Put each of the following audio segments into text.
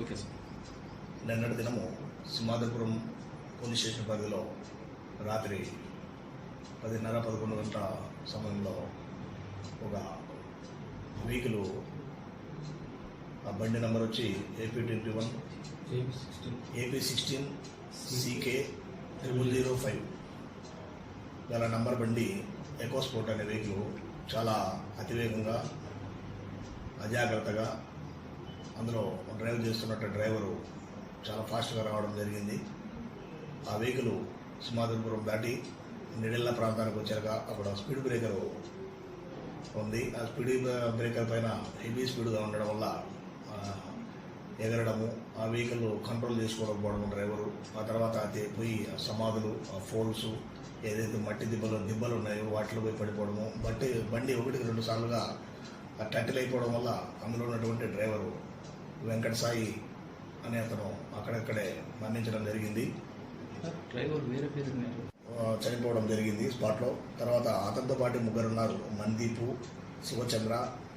Okay sir. నిన్నటి దినము సింహాదపురం police station పరిధిలో రాత్రి పదిన్నర పదకొండు గంటల సమయంలో ఒక వెహికల్ ఆ బండి నెంబర్ వచ్చి AP twenty one AP sixteen CK triple zero five గల నంబర్ బండి ఎకోస్పోర్ట్ అనే వెహికల్ చాలా అతివేగంగా అజాగ్రత్తగా అందులో డ్రైవ్ చేస్తున్నట్టు డ్రైవరు చాలా ఫాస్ట్గా రావడం జరిగింది. ఆ వెహికల్ సింహాద్రిపురం దాటి నిడెల్ల ప్రాంతానికి వచ్చాక అక్కడ స్పీడ్ బ్రేకర్ ఉంది. ఆ స్పీడ్ బ్రేకర్ పైన హెవీ స్పీడ్గా ఉండడం వల్ల ఎగరడము ఆ వెహికల్ కంట్రోల్ చేసుకోవడం డ్రైవరు. ఆ తర్వాత అయితే పోయి ఆ సమాధులు ఆ ఫోల్స్ ఏదైతే మట్టి దిబ్బలు దిబ్బలు ఉన్నాయో వాటిలో పోయి పడిపోవడము. బట్టి బండి ఒకటికి రెండు సార్లుగా టటిల్ అయిపోవడం వల్ల అందులో ఉన్నటువంటి డ్రైవరు వెంకట సాయి అనే అతను అక్కడక్కడే మరణించడం జరిగింది. డ్రైవర్ వేరే పేరు చనిపోవడం జరిగింది స్పాట్లో. తర్వాత అతనితో పాటు ముగ్గురు ఉన్నారు. మందీపు శివచంద్ర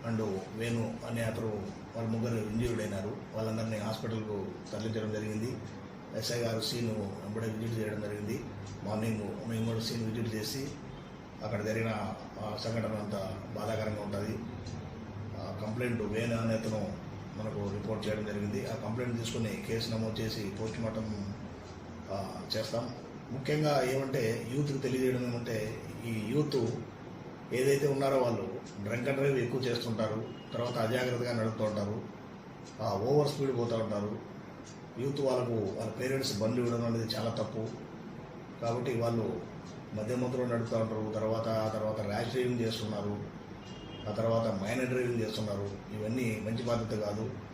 అండ్ వేణు అనే అతను వాళ్ళ ముగ్గురు ఇంజూర్డ్ అయినారు. వాళ్ళందరినీ హాస్పిటల్కు తరలించడం జరిగింది. ఎస్ఐ గారు సీను వెంబడే విజిట్ చేయడం జరిగింది. మార్నింగ్ మేము కూడా సీన్ విజిట్ చేసి అక్కడ జరిగిన సంఘటన అంతా బాధాకరంగా ఉంటుంది. కంప్లైంట్ వేణు అనే అతను మనకు రిపోర్ట్ చేయడం జరిగింది. ఆ కంప్లైంట్ తీసుకుని కేసు నమోదు చేసి పోస్ట్ మార్టం చేస్తాం. ముఖ్యంగా ఏమంటే యూత్కి తెలియజేయడం ఏమంటే ఈ యూత్ ఏదైతే ఉన్నారో వాళ్ళు డ్రంక్ అండ్ డ్రైవ్ ఎక్కువ చేస్తుంటారు. తర్వాత అజాగ్రత్తగా నడుపుతూ ఉంటారు. ఓవర్ స్పీడ్ పోతూ ఉంటారు. యూత్ వాళ్ళకు వాళ్ళ పేరెంట్స్ బండ్లు ఇవ్వడం అనేది చాలా తప్పు. కాబట్టి వాళ్ళు మధ్యమత్తులో నడుపుతూ ఉంటారు. తర్వాత ఆ తర్వాత ర్యాష్ డ్రైవింగ్ చేస్తున్నారు. ఆ తర్వాత మైనర్ డ్రైవింగ్ చేస్తున్నారు. ఇవన్నీ మంచి బాధ్యత కాదు.